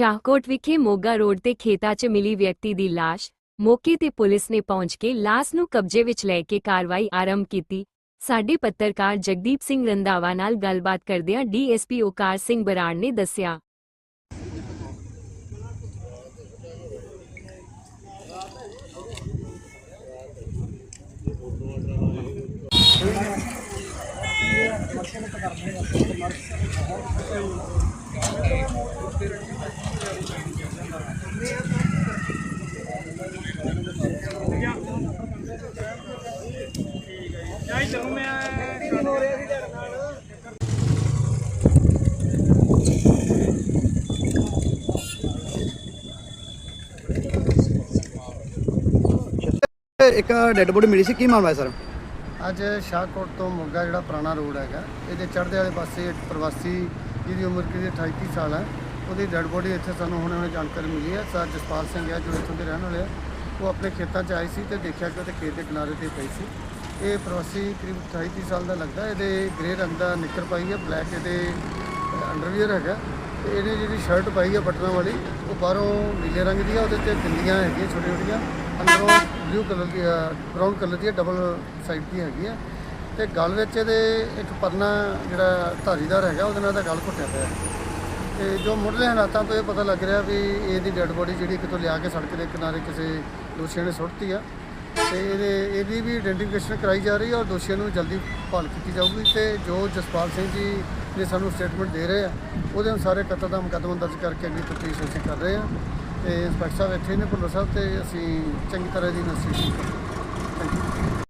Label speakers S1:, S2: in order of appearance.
S1: ਸ਼ਾਹਕੋਟ ਵਿਖੇ ਮੋਗਾ ਰੋਡ ਤੇ ਖੇਤਾਂ 'ਚ ਮਿਲੀ ਵਿਅਕਤੀ ਦੀ ਲਾਸ਼, ਮੌਕੇ ਤੇ ਪੁਲਿਸ ਨੇ ਪਹੁੰਚ ਕੇ ਲਾਸ਼ ਨੂੰ ਕਬਜ਼ੇ ਵਿੱਚ ਲੈ ਕੇ ਕਾਰਵਾਈ ਆਰੰਭ ਕੀਤੀ। ਸਾਡੇ ਪੱਤਰਕਾਰ ਜਗਦੀਪ ਸਿੰਘ ਰੰਧਾਵਾ ਨਾਲ ਗੱਲਬਾਤ ਕਰਦਿਆਂ ਡੀਐਸਪੀ ਓਕਾਰ ਸਿੰਘ ਬਰਾੜ ਨੇ ਦੱਸਿਆ।
S2: ਇੱਕ ਡੈੱਡ ਬੋਡੀ ਮਿਲੀ ਸੀ, ਕੀ ਮਾਮਲਾ ਹੈ ਸਰ?
S3: ਅੱਜ ਸ਼ਾਹਕੋਟ ਤੋਂ ਮੋਗਾ ਜਿਹੜਾ ਪੁਰਾਣਾ ਰੋਡ ਹੈਗਾ, ਇਹਦੇ ਚੜ੍ਹਦੇ ਵਾਲੇ ਪਾਸੇ ਇੱਕ ਪ੍ਰਵਾਸੀ ਜਿਹਦੀ ਉਮਰ ਕਿਤੇ 28 30 ਸਾਲ ਹੈ, ਉਹਦੀ ਡੈੱਡ ਬੋਡੀ ਇੱਥੇ ਸਾਨੂੰ ਹੁਣੇ ਹੁਣੇ ਜਾਣਕਾਰੀ ਮਿਲੀ ਹੈ। ਸਰ ਜਸਪਾਲ ਸਿੰਘ ਹੈ, ਜੋ ਇੱਥੋਂ ਦੇ ਰਹਿਣ ਵਾਲੇ ਆ ਉਹ ਆਪਣੇ ਖੇਤਾਂ 'ਚ ਆਏ ਸੀ ਤੇ ਦੇਖਿਆ ਕਿ ਉਹਦੇ ਖੇਤ ਦੇ ਕਿਨਾਰੇ ਤੇ ਪਈ ਸੀ। ਇਹ ਪ੍ਰਵਾਸੀ ਕਰੀਬ 28 30 ਸਾਲ ਦਾ ਲੱਗਦਾ ਇਹਦੇ ਗ੍ਰੇ ਰੰਗ ਦਾ ਨਿੱਕਰ ਪਾਈ ਹੈ ਬਲੈਕ ਇਹਦੇ ਅੰਡਰਵੀਅਰ ਹੈਗਾ। ਤੇ ਇਹਨੇ ਜਿਹੜੀ ਸ਼ਰਟ ਪਾਈ ਹੈ ਬਟਨਾਂ ਵਾਲੀ, ਉਹ ਬਾਹਰੋਂ ਨੀਲੇ ਰੰਗ ਦੀ ਆ ਉਹਦੇ ਤੇ ਬਿੰਦੀਆਂ ਹੈਗੀਆਂ ਛੋਟੀਆਂ ਛੋਟੀਆਂ ਅੰਦਰੋਂ ਬਲੂ ਕਲਰ ਦੀ ਬਰਾਊਨ ਕਲਰ ਦੀ ਡਬਲ ਸਾਈਡ ਦੀ ਹੈਗੀ ਹੈ। ਤੇ ਗਲ ਵਿੱਚ ਇਹਦੇ ਇੱਕ ਪਰਨਾ ਜਿਹੜਾ ਧਾਰੀਦਾਰ ਹੈਗਾ, ਉਹਦੇ ਨਾਲ ਦਾ ਗਲ ਘੁੱਟਿਆ ਪਿਆ। ਹੈ। ਤੇ ਜੋ ਮੁੱਢਲੇ ਹਾਲਾਤਾਂ ਤੋਂ ਇਹ ਪਤਾ ਲੱਗ ਰਿਹਾ ਵੀ ਇਹਦੀ ਡੈੱਡ ਬੋਡੀ ਜਿਹੜੀ ਕਿਤੋਂ ਲਿਆ ਕੇ ਸੜਕ ਦੇ ਕਿਨਾਰੇ ਕਿਸੇ ਦੋਸ਼ੀਆਂ ਨੇ ਸੁੱਟਤੀ ਆ। ਤੇ ਇਹਦੇ, ਇਹਦੀ ਵੀ ਆਇਡੈਂਟੀਫਿਕੇਸ਼ਨ ਕਰਾਈ ਜਾ ਰਹੀ ਹੈ ਔਰ ਦੋਸ਼ੀਆਂ ਨੂੰ ਜਲਦੀ ਭਾਲ ਕੀਤੀ ਜਾਊਗੀ ਤੇ ਜੋ ਜਸਪਾਲ ਸਿੰਘ ਜੀ ਨੇ ਸਾਨੂੰ ਸਟੇਟਮੈਂਟ ਦੇ ਰਹੇ ਆ, ਉਹਦੇ ਅਨੁਸਾਰ ਇਹ ਕਤਲ ਦਾ ਮੁਕੱਦਮਾ ਦਰਜ ਕਰਕੇ ਅਗਲੀ ਤਫਤੀਸ਼ ਅਸੀਂ ਕਰ ਰਹੇ ਆ। ਤੇ ਇੰਸਪੈਕਟਰ ਸਾਹਿਬ ਇੱਥੇ ਨੇ ਭੁੱਲਰ ਸਾਹਿਬ ਤੇ ਅਸੀਂ ਚੰਗੀ ਤਰ੍ਹਾਂ ਦੀ ਇਨਵੈਸਟੀਗੇਸ਼ਨ ਕਰ